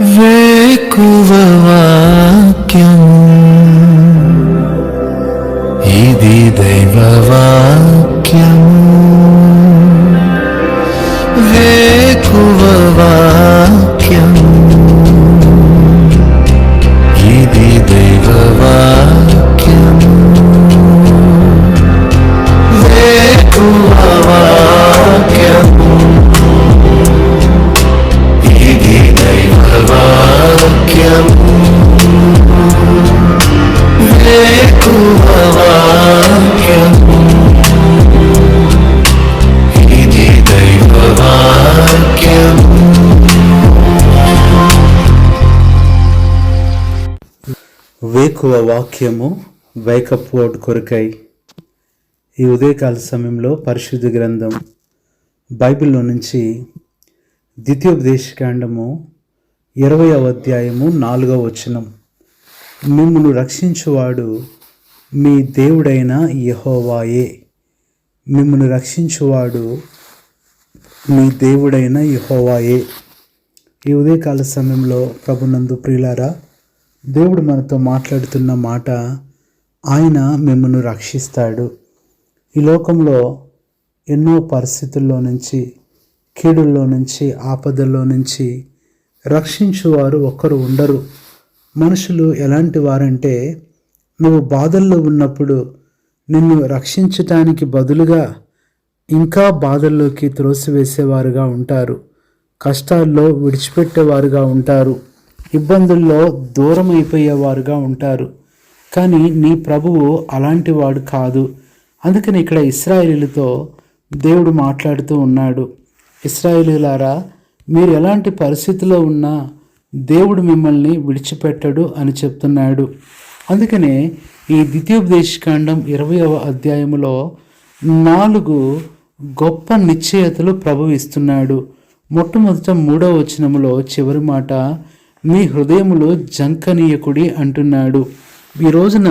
వేకువ వాక్యం. ఇది దైవ ఎక్కువ వాక్యము వేకప్ వర్డ్ కొరకై ఈ ఉదయకాల సమయంలో పరిశుద్ధ గ్రంథం బైబిల్లో నుంచి ద్వితీయోపదేశకాండము ఇరవయవ అధ్యాయము నాలుగవ వచనం. మిమ్మల్ని రక్షించువాడు మీ దేవుడైన యహోవాయే. మిమ్మల్ని రక్షించువాడు మీ దేవుడైన యహోవాయే. ఈ ఉదయకాల సమయంలో ప్రభునందు ప్రియులారా దేవుడు మనతో మాట్లాడుతున్న మాట ఆయన మిమ్మల్ని రక్షిస్తాడు. ఈ లోకంలో ఎన్నో పరిస్థితుల్లో నుంచి కీడుల్లో నుంచి ఆపదల్లో నుంచి రక్షించువారు ఒక్కరు ఉండరు. మనుషులు ఎలాంటి వారంటే నువ్వు బాధల్లో ఉన్నప్పుడు నిన్ను రక్షించటానికి బదులుగా ఇంకా బాధల్లోకి త్రోసివేసేవారుగా ఉంటారు. కష్టాల్లో విడిచిపెట్టేవారుగా ఉంటారు. ఇబ్బందుల్లో దూరం అయిపోయేవారుగా ఉంటారు. కానీ నీ ప్రభువు అలాంటి వాడు కాదు. అందుకని ఇక్కడ ఇస్రాయిలీలతో దేవుడు మాట్లాడుతూ ఉన్నాడు. ఇస్రాయిలీలారా మీరు ఎలాంటి పరిస్థితిలో ఉన్నా దేవుడు మిమ్మల్ని విడిచిపెట్టడు అని చెప్తున్నాడు. అందుకనే ఈ ద్వితీయోపదేశకాండం ఇరవయవ అధ్యాయములో నాలుగు గొప్ప నిశ్చయతలు ప్రభు ఇస్తున్నాడు. మొట్టమొదట మూడవ వచనములో చివరి మాట మీ హృదయములో జంకనీయకుడి అంటున్నాడు. ఈ రోజున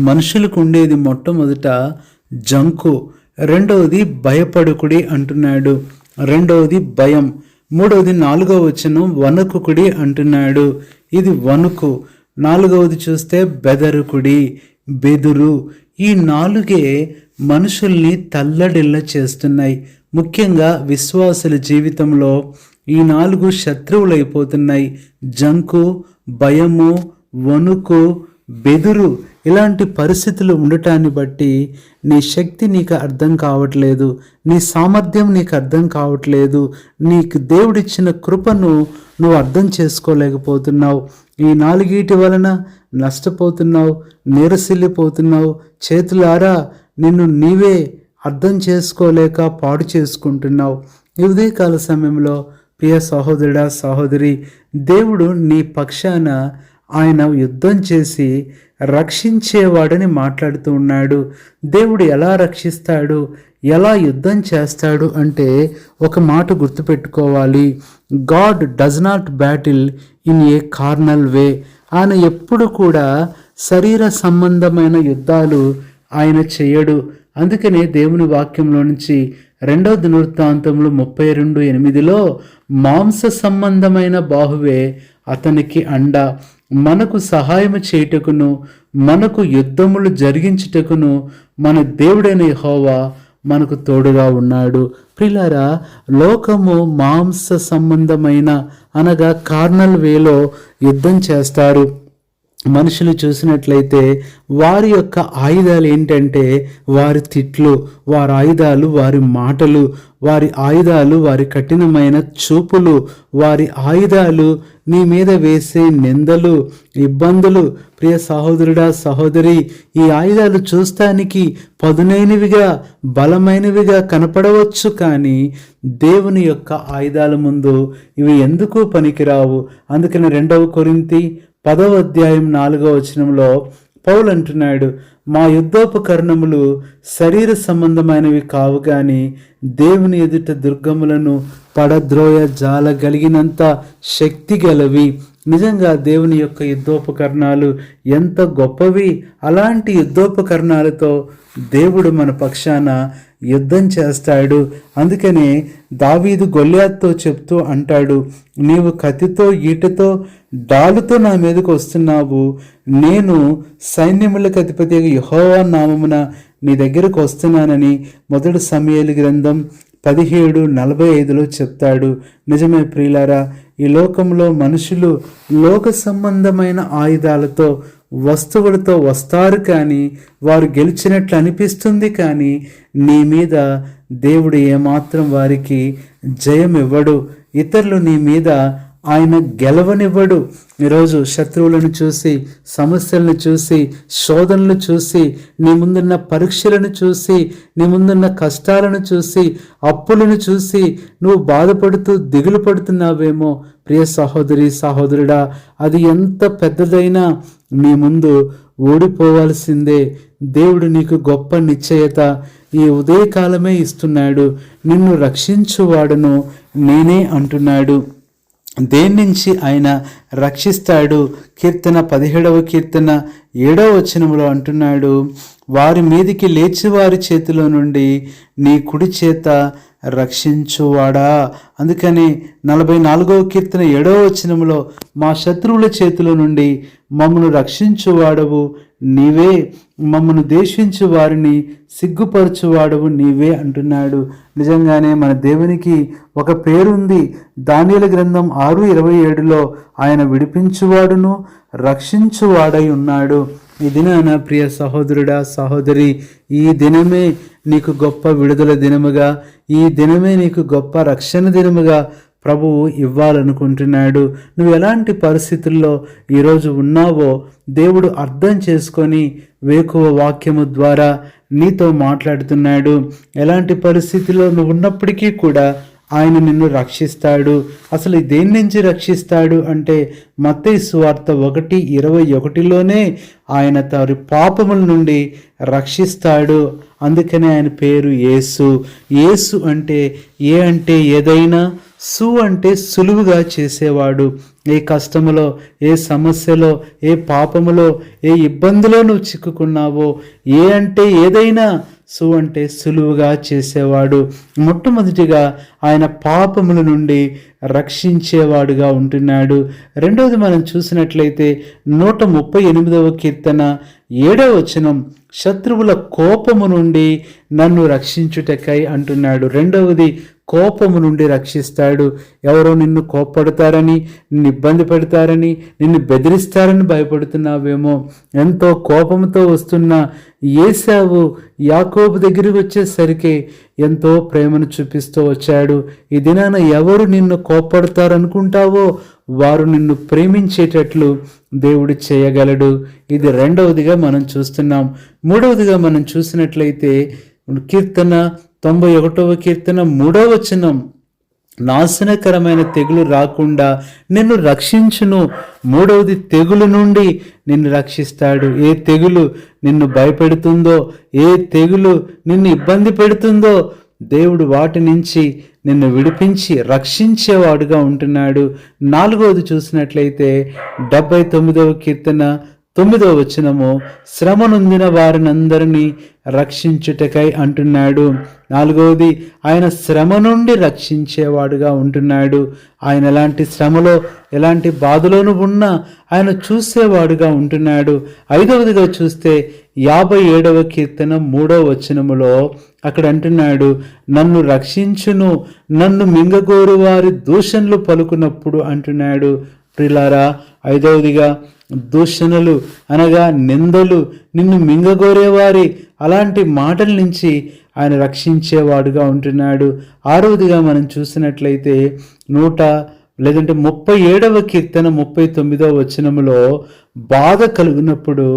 మనుషులకు ఉండేది మొట్టమొదట జంకు రెండవది భయపడుకుడి అంటున్నాడు. రెండవది భయం మూడవది నాలుగవ వచనం వణుకుకుడి అంటున్నాడు. ఇది వణుకు నాలుగవది చూస్తే బెదరుకుడి బెదురు. ఈ నాలుగే మనుషుల్ని తల్లడిల్ల చేస్తున్నాయి. ముఖ్యంగా విశ్వాసుల జీవితంలో ఈ నాలుగు శత్రువులైపోతున్నాయి జంకు భయము వణుకు బెదురు ఇలాంటి పరిస్థితులు ఉండటాన్ని బట్టి నీ శక్తి నీకు అర్థం కావట్లేదు. నీ సామర్థ్యం నీకు అర్థం కావట్లేదు. నీకు దేవుడిచ్చిన కృపను నువ్వు అర్థం చేసుకోలేకపోతున్నావు. ఈ నాలుగీటి వలన నష్టపోతున్నావు నీరసిల్లిపోతున్నావు. చేతులారా నిన్ను నీవే అర్థం చేసుకోలేక పాడు చేసుకుంటున్నావు. ఈ ఉదయకాల సమయంలో ప్రియ సహోదరుడా సహోదరి దేవుడు నీ పక్షాన ఆయన యుద్ధం చేసి రక్షించేవాడని మాట్లాడుతూ ఉన్నాడు. దేవుడు ఎలా రక్షిస్తాడు? ఎలా యుద్ధం చేస్తాడు అంటే ఒక మాట గుర్తుపెట్టుకోవాలి. God does not battle in a carnal way ఆయన ఎప్పుడు కూడా శరీర సంబంధమైన యుద్ధాలు ఆయన చేయడు. అందుకనే దేవుని వాక్యంలో నుంచి రెండవ దినవృత్తాంతంలో ముప్పై రెండు ఎనిమిదిలో మాంస సంబంధమైన బాహువే అతనికి అండ. మనకు సహాయము చేయుటకును మనకు యుద్ధములు జరిగించుటకును మన దేవుడైన హోవా మనకు తోడుగా ఉన్నాడు. పిల్లరా లోకము మాంస సంబంధమైన అనగా కార్నల్ వేలో యుద్ధం చేస్తారు మనుషులు చూసినట్లయితే వారి యొక్క ఆయుధాలు ఏంటంటే వారి తిట్లు వారి ఆయుధాలు వారి మాటలు వారి ఆయుధాలు వారి కఠినమైన చూపులు వారి ఆయుధాలు నీ మీద వేసే నిందలు ఇబ్బందులు. ప్రియ సహోదరుడా సహోదరి ఈ ఆయుధాలు చూస్తానికి పదునైనవిగా బలమైనవిగా కనపడవచ్చు కానీ దేవుని యొక్క ఆయుధాల ముందు ఇవి ఎందుకు పనికిరావు? అందుకని రెండవ కొరింతి పదవ అధ్యాయం నాలుగవ వచనంలో పౌలు అంటున్నాడు మా యుద్ధోపకరణములు శరీర సంబంధమైనవి కావు కానీ దేవుని ఎదుట దుర్గములను పడద్రోయ జాలగలిగినంత శక్తి గలవి. నిజంగా దేవుని యొక్క యుద్ధోపకరణాలు ఎంత గొప్పవి. అలాంటి యుద్ధోపకరణాలతో దేవుడు మన పక్షాన యుద్ధం చేస్తాడు. అందుకనే దావీదు గొల్లియాత్తో చెప్తూ అంటాడు నీవు కత్తితో ఈటతో డాలుతో నా మీదకు వస్తున్నావు. నేను సైన్యములకు అధిపతి యహోవా నామమున నీ దగ్గరకు వస్తున్నానని మొదటి సమయాల గ్రంథం పదిహేడు నలభై ఐదులో చెప్తాడు. నిజమే ప్రియులారా ఈ లోకంలో మనుషులు లోక సంబంధమైన ఆయుధాలతో వస్తువులతో వస్తారు కానీ వారు గెలిచినట్లు అనిపిస్తుంది కానీ నీ మీద దేవుడు ఏమాత్రం వారికి జయం ఇవ్వడు ఇతరులు నీ మీద ఆయన గెలవనివ్వడు. ఈరోజు శత్రువులను చూసి సమస్యలను చూసి శోధనలు చూసి నీ ముందున్న పరీక్షలను చూసి నీ ముందున్న కష్టాలను చూసి అప్పులను చూసి నువ్వు బాధపడుతూ దిగులు పడుతున్నావేమో. ప్రియ సహోదరి సహోదరుడా అది ఎంత పెద్దదైనా నీ ముందు ఓడిపోవాల్సిందే. దేవుడు నీకు గొప్ప నిశ్చయత ఈ ఉదయకాలమే ఇస్తున్నాడు. నిన్ను రక్షించువాడును నేనే అంటున్నాడు. దేని నుంచి ఆయన రక్షిస్తాడు? కీర్తన పదిహేడవ కీర్తన ఏడవ వచనంలో అంటున్నాడు వారి మీదికి లేచి వారి చేతిలో నుండి నీ కుడి చేత రక్షించువాడా? అందుకని నలభై నాలుగవ కీర్తన ఏడవ వచనములో మా శత్రువుల చేతిలో నుండి మమ్మను రక్షించువాడవు నీవే మమ్మను దేశించు వారిని సిగ్గుపరచువాడవు నీవే అంటున్నాడు. నిజంగానే మన దేవునికి ఒక పేరుంది. దానియల గ్రంథం ఆరు ఇరవై ఏడులో ఆయన విడిపించువాడును రక్షించువాడై ఉన్నాడు. ఈ దినాన ప్రియ సహోదరుడా సహోదరి ఈ దినమే నీకు గొప్ప విడుదల దినముగా ఈ దినమే నీకు గొప్ప రక్షణ దినముగా ప్రభువు ఇవ్వాలనుకుంటున్నాడు. నువ్వు ఎలాంటి పరిస్థితుల్లో ఈరోజు ఉన్నావో దేవుడు అర్థం చేసుకొని వేకువ వాక్యము ద్వారా నీతో మాట్లాడుతున్నాడు. ఎలాంటి పరిస్థితిలో నువ్వు ఉన్నప్పటికీ కూడా ఆయన నిన్ను రక్షిస్తాడు. అసలు దేని నుంచి రక్షిస్తాడు అంటే మత్తయి సువార్త ఒకటి ఇరవై ఒకటిలోనే ఆయన తరి పాపముల నుండి రక్షిస్తాడు. అందుకనే ఆయన పేరు యేసు. యేసు అంటే ఏ అంటే ఏదైనా సు అంటే సులువుగా చేసేవాడు. ఏ కష్టములో ఏ సమస్యలో ఏ పాపములో ఏ ఇబ్బందిలో నువ్వు చిక్కుకున్నావో ఏ అంటే ఏదైనా సు అంటే సులువుగా చేసేవాడు. మొట్టమొదటిగా ఆయన పాపముల నుండి రక్షించేవాడుగా ఉంటున్నాడు. రెండవది మనం చూసినట్లయితే నూట ముప్పై ఎనిమిదవ కీర్తన ఏడవ వచనం శత్రువుల కోపము నుండి నన్ను రక్షించుటకై అంటున్నాడు. రెండవది కోపము నుండి రక్షిస్తాడు. ఎవరో నిన్ను కోప్పడతారని నిన్ను ఇబ్బంది పెడతారని నిన్ను బెదిరిస్తారని భయపడుతున్నావేమో. ఎంతో కోపంతో వస్తున్న ఏసావు యాకోబు దగ్గరికి వచ్చేసరికి ఎంతో ప్రేమను చూపిస్తూ వచ్చాడు. ఈ దినాన ఎవరు నిన్ను కోప్పడతారనుకుంటావో వారు నిన్ను ప్రేమించేటట్లు దేవుడు చేయగలడు. ఇది రెండవదిగా మనం చూస్తున్నాం. మూడవదిగా మనం చూసినట్లయితే కీర్తన తొంభై ఒకటవ కీర్తన మూడవ వచనం. నాశనకరమైన తెగులు రాకుండా నిన్ను రక్షించును. మూడవది తెగులు నుండి నిన్ను రక్షిస్తాడు. ఏ తెగులు నిన్ను భయపెడుతుందో ఏ తెగులు నిన్ను ఇబ్బంది పెడుతుందో దేవుడు వాటి నుంచి నిన్ను విడిపించి రక్షించేవాడుగా ఉంటున్నాడు. నాలుగవది చూసినట్లయితే డెబ్బై తొమ్మిదవ కీర్తన తొమ్మిదవ వచనము శ్రమ నొందిన వారినందరినీ రక్షించుటకై అంటున్నాడు. నాలుగవది ఆయన శ్రమ నుండి రక్షించేవాడుగా ఉంటున్నాడు. ఆయన ఎలాంటి శ్రమలో ఎలాంటి బాధలోనూ ఉన్నా ఆయన చూసేవాడుగా ఉంటున్నాడు. ఐదవదిగా చూస్తే యాభై ఏడవ కీర్తన మూడవ వచనములో అక్కడ అంటున్నాడు నన్ను రక్షించును నన్ను మింగగోరు వారి దూషణలు పలుకున్నప్పుడు అంటున్నాడు. ప్రిలారా ఐదవదిగా దూషణలు అనగా నిందలు నిన్ను మింగగోరేవారి అలాంటి మాటల నుంచి ఆయన రక్షించేవాడుగా ఉంటున్నాడు. ఆరవదిగా మనం చూసినట్లయితే నూట లేదంటే ముప్పై ఏడవ కీర్తన ముప్పై తొమ్మిదవ వచనములో బాధ కలిగినప్పుడు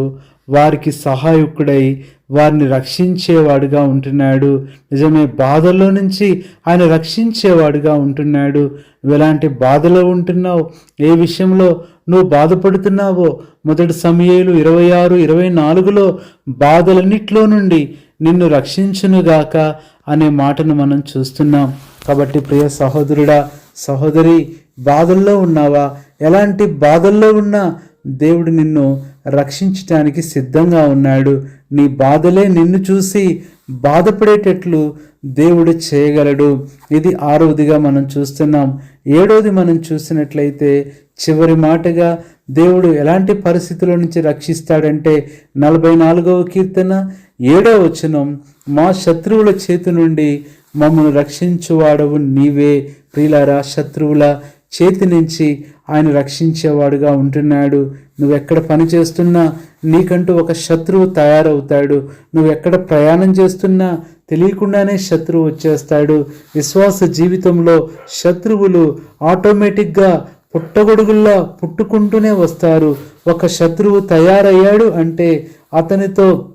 వారికి సహాయకుడై వారిని రక్షించేవాడుగా ఉంటున్నాడు. నిజమే బాధల్లో నుంచి ఆయన రక్షించేవాడుగా ఉంటున్నాడు. నువ్వు ఎలాంటి బాధలో ఉంటున్నావు? ఏ విషయంలో నువ్వు బాధపడుతున్నావో? మొదటి సమయాలు ఇరవై ఆరు ఇరవై నాలుగులో బాధలన్నిట్లో నుండి నిన్ను రక్షించునుగాక అనే మాటను మనం చూస్తున్నాం. కాబట్టి ప్రియ సహోదరుడా సహోదరి బాధల్లో ఉన్నావా? ఎలాంటి బాధల్లో ఉన్నా దేవుడు నిన్ను రక్షించటానికి సిద్ధంగా ఉన్నాడు. నీ బాధలే నిన్ను చూసి బాధపడేటట్లు దేవుడు చేయగలడు. ఇది ఆరవదిగా మనం చూస్తున్నాం. ఏడవది మనం చూసినట్లయితే చివరి మాటగా దేవుడు ఎలాంటి పరిస్థితుల నుంచి రక్షిస్తాడంటే నలభై నాలుగవ కీర్తన ఏడవ వచనం మా శత్రువుల చేతి నుండి మమ్మల్ని రక్షించువాడవు నీవే. ప్రియులారా శత్రువుల చేతి నుంచి ఆయన రక్షించేవాడుగా ఉంటున్నాడు. నువ్వు ఎక్కడ పని చేస్తున్నా నీకంటూ ఒక శత్రువు తయారవుతాడు. నువ్వు ఎక్కడ ప్రయాణం చేస్తున్నా తెలియకుండానే శత్రువు వచ్చేస్తాడు. విశ్వాస జీవితంలో శత్రువులు ఆటోమేటిక్గా పుట్టగొడుగుల్లా పుట్టుకుంటూనే వస్తారు. ఒక శత్రువు తయారయ్యాడు అంటే అతనితో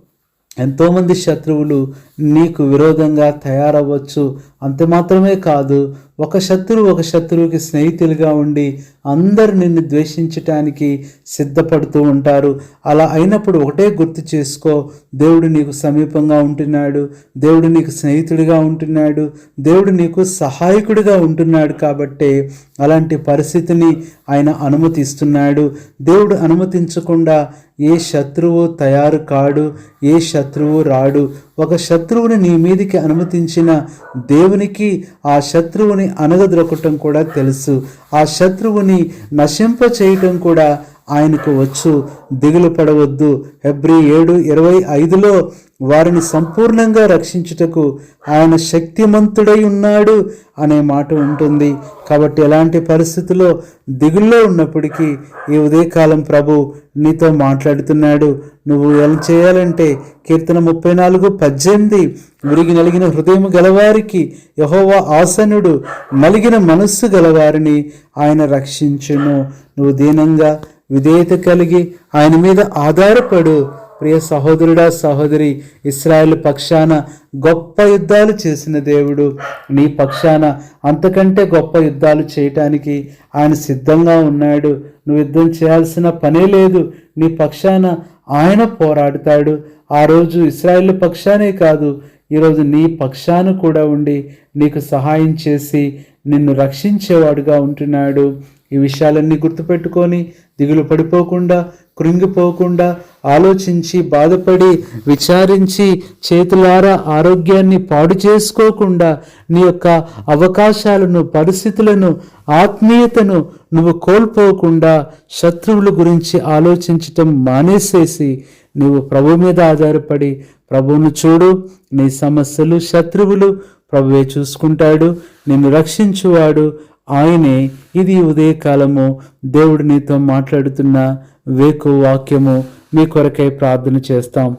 ఎంతోమంది శత్రువులు నీకు విరోధంగా తయారవ్వచ్చు. అంత మాత్రమే కాదు ఒక శత్రువు ఒక శత్రువుకి స్నేహితులుగా ఉండి అందరు నిన్ను ద్వేషించటానికి సిద్ధపడుతూ ఉంటారు. అలా అయినప్పుడు ఒకటే గుర్తు చేసుకో దేవుడు నీకు సమీపంగా ఉంటున్నాడు దేవుడు నీకు స్నేహితుడిగా ఉంటున్నాడు దేవుడు నీకు సహాయకుడిగా ఉంటున్నాడు కాబట్టి అలాంటి పరిస్థితిని ఆయన అనుమతిస్తున్నాడు. దేవుడు అనుమతించకుండా ఏ శత్రువు తయారు కాడు ఏ శత్రువు రాడు. ఒక శత్రువుని నీ మీదికి అనుమతించిన దేవునికి ఆ శత్రువుని అనగదొరకటం కూడా తెలుసు. ఆ శత్రువుని నశింప చేయటం కూడా ఆయనకు వచ్చు. దిగులు పడవద్దు. హెబ్రి ఏడు ఇరవై ఐదులో వారిని సంపూర్ణంగా రక్షించుటకు ఆయన శక్తిమంతుడై ఉన్నాడు అనే మాట ఉంటుంది. కాబట్టి ఎలాంటి పరిస్థితుల్లో దిగుల్లో ఉన్నప్పటికీ ఈ ఉదయకాలం ప్రభు నీతో మాట్లాడుతున్నాడు. నువ్వు ఎలా చేయాలంటే కీర్తన ముప్పై నాలుగు పద్దెనిమిది విరిగి నలిగిన హృదయం గలవారికి యహోవా ఆసనుడు. నలిగిన మనస్సు గలవారిని ఆయన రక్షించును. నువ్వు దీనంగా విధేయత కలిగి ఆయన మీద ఆధారపడు. ప్రియ సహోదరుడా సహోదరి ఇస్రాయల్ పక్షాన గొప్ప యుద్ధాలు చేసిన దేవుడు. నీ పక్షాన అంతకంటే గొప్ప యుద్ధాలు చేయటానికి ఆయన సిద్ధంగా ఉన్నాడు. నువ్వు యుద్ధం చేయాల్సిన పనే లేదు. నీ పక్షాన ఆయన పోరాడుతాడు. ఆ రోజు ఇస్రాయల్ పక్షానే కాదు ఈరోజు నీ పక్షాన కూడా ఉండి నీకు సహాయం చేసి నిన్ను రక్షించేవాడుగా ఉంటున్నాడు. ఈ విషయాలన్నీ గుర్తుపెట్టుకొని దిగులు పడిపోకుండా కృంగిపోకుండా ఆలోచించి బాధపడి విచారించి చేతులారా ఆరోగ్యాన్ని పాడు చేసుకోకుండా నీ యొక్క అవకాశాలను పరిస్థితులను ఆత్మీయతను నువ్వు కోల్పోకుండా శత్రువుల గురించి ఆలోచించటం మానేసేసి నువ్వు ప్రభు మీద ఆధారపడి ప్రభువును చూడు. నీ సమస్యలు శత్రువులు ప్రభువే చూసుకుంటాడు. నిన్ను రక్షించువాడు. ఆయనే ఇది ఉదయకాలము. దేవుడు నీతో మాట్లాడుతున్న వేకు వాక్యము మీ కొరకై ప్రార్థన చేస్తాం.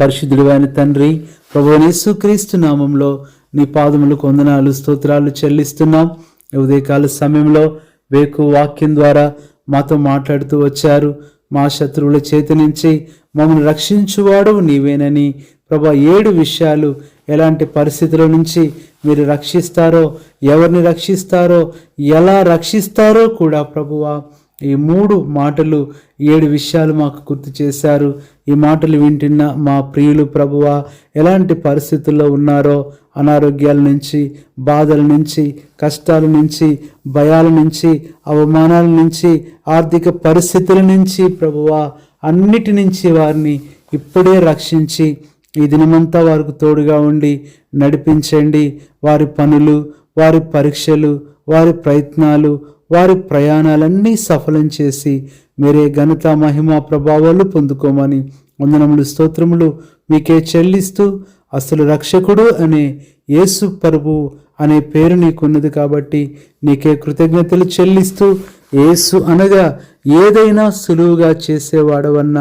పరిశుద్ధుడివైన తండ్రి ప్రభునేసు క్రీస్తు నామంలో నీ పాదములకు వందనాలు స్తోత్రాలు చెల్లిస్తున్నాం. ఉదయకాల సమయంలో వేకు వాక్యం ద్వారా మాతో మాట్లాడుతూ వచ్చారు. మా శత్రువుల చేతి నుంచి మమ్మల్ని రక్షించువాడు నీవేనని ప్రభా ఏడు విషయాలు ఎలాంటి పరిస్థితుల నుంచి మీరు రక్షిస్తారో ఎవరిని రక్షిస్తారో ఎలా రక్షిస్తారో కూడా ప్రభువా ఈ మూడు మాటలు ఏడు విషయాలు మాకు గుర్తు చేశారు. ఈ మాటలు వింటున్న మా ప్రియులు ప్రభువా ఎలాంటి పరిస్థితుల్లో ఉన్నారో అనారోగ్యాల నుంచి బాధల నుంచి కష్టాల నుంచి భయాల నుంచి అవమానాల నుంచి ఆర్థిక పరిస్థితుల నుంచి ప్రభువా అన్నిటి నుంచి వారిని ఇప్పుడే రక్షించి ఈ దినమంతా వారికి తోడుగా ఉండి నడిపించండి. వారి పనులు వారి పరీక్షలు వారి ప్రయత్నాలు వారి ప్రయాణాలన్నీ సఫలం చేసి మీరే ఘనత మహిమ ప్రభావాలు పొందుకోమని వందనములు స్తోత్రములు మీకే చెల్లిస్తూ అసలు రక్షకుడు అనే యేసు ప్రభు అనే పేరు నీకున్నది కాబట్టి నీకే కృతజ్ఞతలు చెల్లిస్తూ యేసు అనగా ఏదైనా సులువుగా చేసేవాడవన్న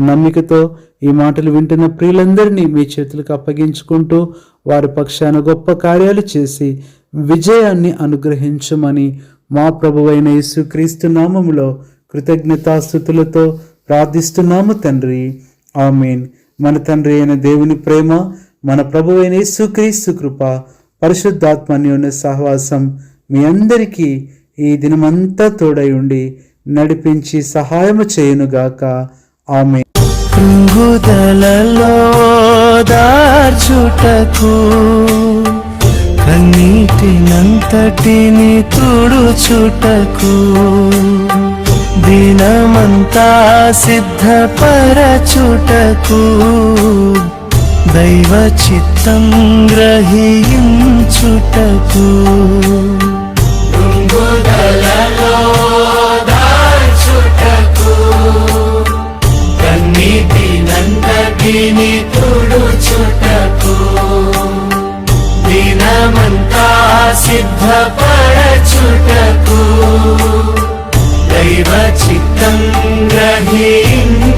నమ్మికతో ఈ మాటలు వింటున్న ప్రియులందరినీ మీ చేతులకు అప్పగించుకుంటూ వారి పక్షాన గొప్ప కార్యాలు చేసి విజయాన్ని అనుగ్రహించమని మా ప్రభువైన యేసుక్రీస్తు నామములో కృతజ్ఞతాస్థుతులతో ప్రార్థిస్తున్నాము తండ్రి. ఆమెన్. మన తండ్రి అయిన దేవుని ప్రేమ మన ప్రభువైన యేసుక్రీస్తు కృప పరిశుద్ధాత్మన్యోన సహవాసం మీ అందరికీ ఈ దినమంతా తోడై ఉండి నడిపించి సహాయము చేయునుగాక. ఆమె కంగుదలలో దార్చుటకు కన్నీటినంతటిని తుడుచుటకు దినమంతా సిద్ధపరచుటకు దైవ చిత్తం గ్రహించుటకు కన్నీటి తుడుచుటకు దినమంతా సిద్ధపరచుటకు దైవ చిత్తం గ్రహించుటకు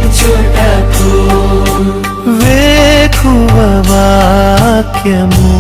వేకువ వాక్యము